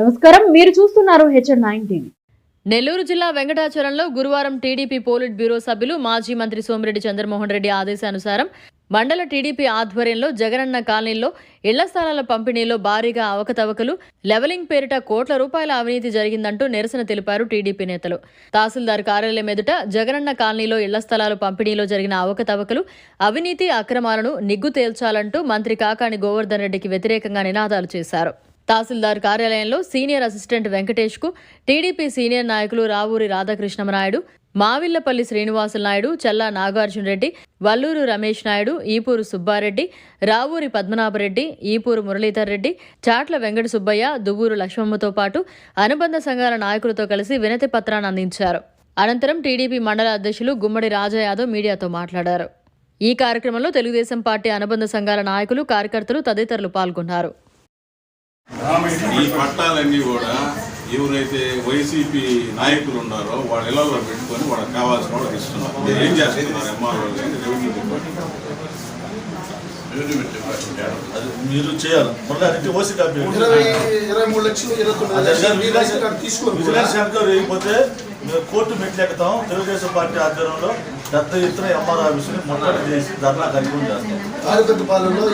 నమస్కారం. మీరు చూస్తున్నారు హెచ్ఎన్ నైన్ టీవీ నెల్లూరు జిల్లా వెంకటాచలంలో గురువారం టీడీపీ పోలిట్ బ్యూరో సభ్యులు మాజీ మంత్రి సోమిరెడ్డి చంద్రమోహన్ రెడ్డి ఆదేశానుసారం మండల టీడీపీ ఆధ్వర్యంలో జగనన్న కాలనీలో ఇళ్ళ స్థలాల పంపిణీలో భారీగా అవకతవకలు లెవలింగ్ పేరిట కోట్ల రూపాయల అవినీతి జరిగిందంటూ నిరసన తెలిపారు టీడీపీ నేతలు. తహసీల్దార్ కార్యాలయం ఎదుట జగనన్న కాలనీలో ఇళ్ళ స్థలాలు పంపిణీలో జరిగిన అవకతవకలు అవినీతి అక్రమాలను నిగ్గు తేల్చాలంటూ మంత్రి కాకాని గోవర్ధన్ రెడ్డికి వ్యతిరేకంగా నినాదాలు చేశారు. తహసీల్దార్ కార్యాలయంలో సీనియర్ అసిస్టెంట్ వెంకటేష్కు టీడీపీ సీనియర్ నాయకులు రావూరి రాధాకృష్ణమనాయుడు మావిళ్ళపల్లి శ్రీనివాసుల నాయుడు చల్లా నాగార్జున రెడ్డి వల్లూరు రమేష్ నాయుడు ఈపూరు సుబ్బారెడ్డి రావూరి పద్మనాభరెడ్డి ఈపూరు మురళీధర్ రెడ్డి చాట్ల వెంకట సుబ్బయ్య దువ్వూరు లక్ష్మమ్మతో పాటు అనుబంధ సంఘాల నాయకులతో కలిసి వినతి పత్రాన్ని అందించారు. అనంతరం టీడీపీ మండల అధ్యక్షులు గుమ్మడి రాజా యాదవ్ మీడియాతో మాట్లాడారు. ఈ కార్యక్రమంలో తెలుగుదేశం పార్టీ అనుబంధ సంఘాల నాయకులు కార్యకర్తలు తదితరులు పాల్గొన్నారు. ఈ పట్టాలన్నీ కూడా ఎవరైతే వైసీపీ నాయకులు ఉన్నారో వాళ్ళ ఇళ్ళలో పెట్టుకొని వాళ్ళకి కావాల్సిన వాళ్ళకి ఇస్తున్నారు. మీరు ఏం చేస్తున్నారు? ఎంఆర్ఓ రెవెన్యూ డిపార్ట్మెంట్ మీరు చేయాలి. ఓసీ కాపీ విజిలెన్స్ ఎంక్వైరీ వేయకపోతే మేము కోర్టు మెట్లు ఎక్కుతాం తెలుగుదేశం పార్టీ ఆధ్వర్యంలో పెద్ద ఎత్తున ఎంఆర్ ఆఫీసుని ముట్టడి చేసి ధర్నా కార్యక్రమం చేస్తాం ఆరుగట్టుపాలెంలో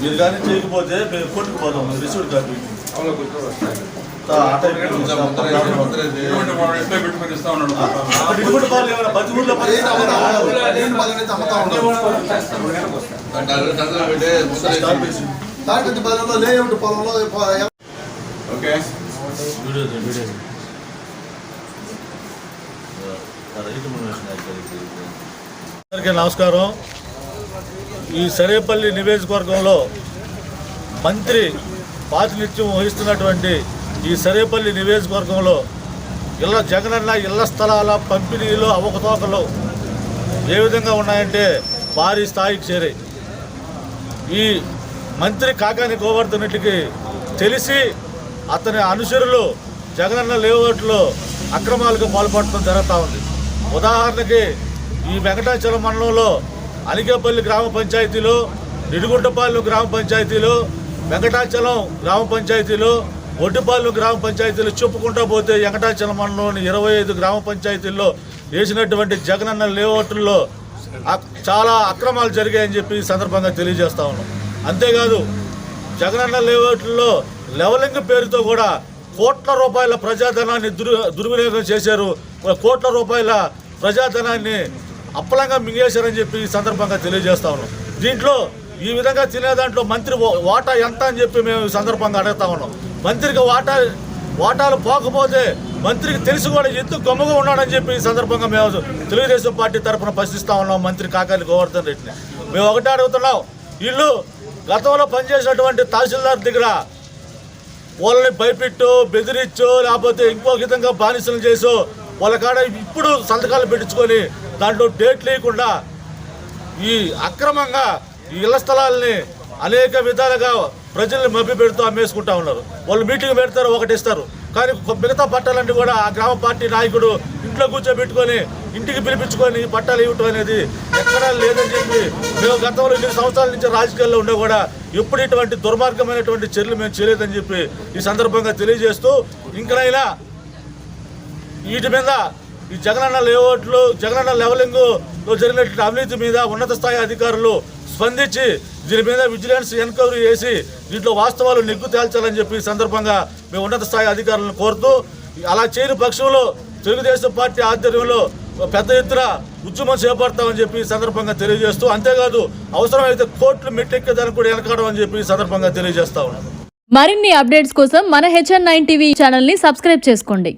మీరు కానీ చేయకపోతే మేము కోర్టుకు పోతాం రిసీవ్డ్ కాపీ ఓకే. అందరికీ నమస్కారం. ఈ సరేపల్లి నియోజకవర్గంలో మంత్రి ప్రాతినిధ్యం వహిస్తున్నటువంటి ఈ సరేపల్లి నియోజకవర్గంలో ఇళ్ళ జగనన్న ఇళ్ళ స్థలాల పంపిణీలో అవకతవకలు ఏ విధంగా ఉన్నాయంటే భారీ స్థాయికి చేరాయి ఈ మంత్రి కాకాని గోవర్ధన్ రెడ్డికి తెలిసి అతని అనుచరులు జగనన్న లేఅవుట్లో అక్రమాలకు పాల్పడటం జరుగుతూ ఉంది. ఉదాహరణకి ఈ వెంకటాచలం మండలంలో అలిగేపల్లి గ్రామ పంచాయతీలో నిడుగుంటపాలెం గ్రామ పంచాయతీలో వెంకటాచలం గ్రామ పంచాయతీలో ఒడ్డుపాలెం గ్రామ పంచాయతీలు చెప్పుకుంటూ పోతే వెంకటాచలం మండలంలోని ఇరవై ఐదు గ్రామ పంచాయతీల్లో వేసినటువంటి జగనన్న లేఅవుట్లో చాలా అక్రమాలు జరిగాయని చెప్పి ఈ సందర్భంగా తెలియజేస్తా ఉన్నాం. అంతేకాదు జగనన్న లేఅవుట్లో లెవలింగ్ పేరుతో కూడా కోట్ల రూపాయల ప్రజాధనాన్ని దుర్ దుర్వినియోగం చేశారు. కోట్ల రూపాయల ప్రజాధనాన్ని అప్పలంగా మింగేశారని చెప్పి ఈ సందర్భంగా తెలియజేస్తా ఉన్నాం. దీంట్లో ఈ విధంగా తినే దాంట్లో మంత్రి వాటా ఎంత అని చెప్పి మేము ఈ సందర్భంగా అడుగుతా ఉన్నాం. మంత్రికి వాటా వాటాలు పోకపోతే మంత్రికి తెలిసి కూడా ఎందుకు గమ్ముగా ఉన్నాడని చెప్పి ఈ సందర్భంగా మేము తెలుగుదేశం పార్టీ తరఫున ప్రశ్నిస్తా ఉన్నాం మంత్రి కాకాని గోవర్ధన్ రెడ్డిని. మేము ఒకటే అడుగుతున్నాం. వీళ్ళు గతంలో పనిచేసినటువంటి తహసీల్దార్ దగ్గర వాళ్ళని భయపెట్టో బెదిరించో లేకపోతే ఇంకో విధంగా బానిసలు చేసో వాళ్ళ కాడ ఇప్పుడు సంతకాలు పెట్టించుకొని దాంట్లో డేట్ లేకుండా ఈ అక్రమంగా ఈ ఇళ్ళ స్థలాలని అనేక విధాలుగా ప్రజల్ని మభ్య పెడుతూ అమ్మేసుకుంటా ఉన్నారు. వాళ్ళు మీటింగ్ పెడతారు ఒకటి ఇస్తారు. కానీ మిగతా పట్టాలన్నీ కూడా ఆ గ్రామ పార్టీ నాయకుడు ఇంట్లో కూర్చోబెట్టుకొని ఇంటికి పిలిపించుకొని పట్టాలు ఇవ్వటం అనేది ఎక్కడా లేదని చెప్పి మేము గతంలో ఇన్ని సంవత్సరాల నుంచి రాజకీయాల్లో ఉండే కూడా ఎప్పుడు ఇటువంటి దుర్మార్గమైనటువంటి చర్యలు మేము చేయలేదని చెప్పి ఈ సందర్భంగా తెలియజేస్తూ ఇంకనైనా వీటి మీద ఈ జగనన్న లేఅవుట్లు జగనన్న లెవలింగ్లో జరిగినటువంటి అవినీతి మీద ఉన్నత స్థాయి అధికారులు స్పందించి దీని మీద విజిలెన్స్ ఎంక్వైరీ చేసి దీంట్లో వాస్తవాలు నిగ్గు తేల్చాలని చెప్పి సందర్భంగా మేము ఉన్నత స్థాయి అధికారులను కోరుతూ అలా చేయని పక్షంలో తెలుగుదేశం పార్టీ ఆధ్వర్యంలో పెద్ద ఎత్తున ఉద్యమం చేపడతామని చెప్పి సందర్భంగా తెలియజేస్తూ అంతేకాదు అవసరమైతే కోర్టులు మెట్టెక్కేదానికి కూడా వెనకాడమని అని చెప్పి సందర్భంగా తెలియజేస్తా ఉన్నాను మరిన్ని అప్డేట్స్ కోసం మన హెచ్ఎన్ నైన్ టీవీ ఛానల్ని సబ్స్క్రైబ్ చేసుకోండి.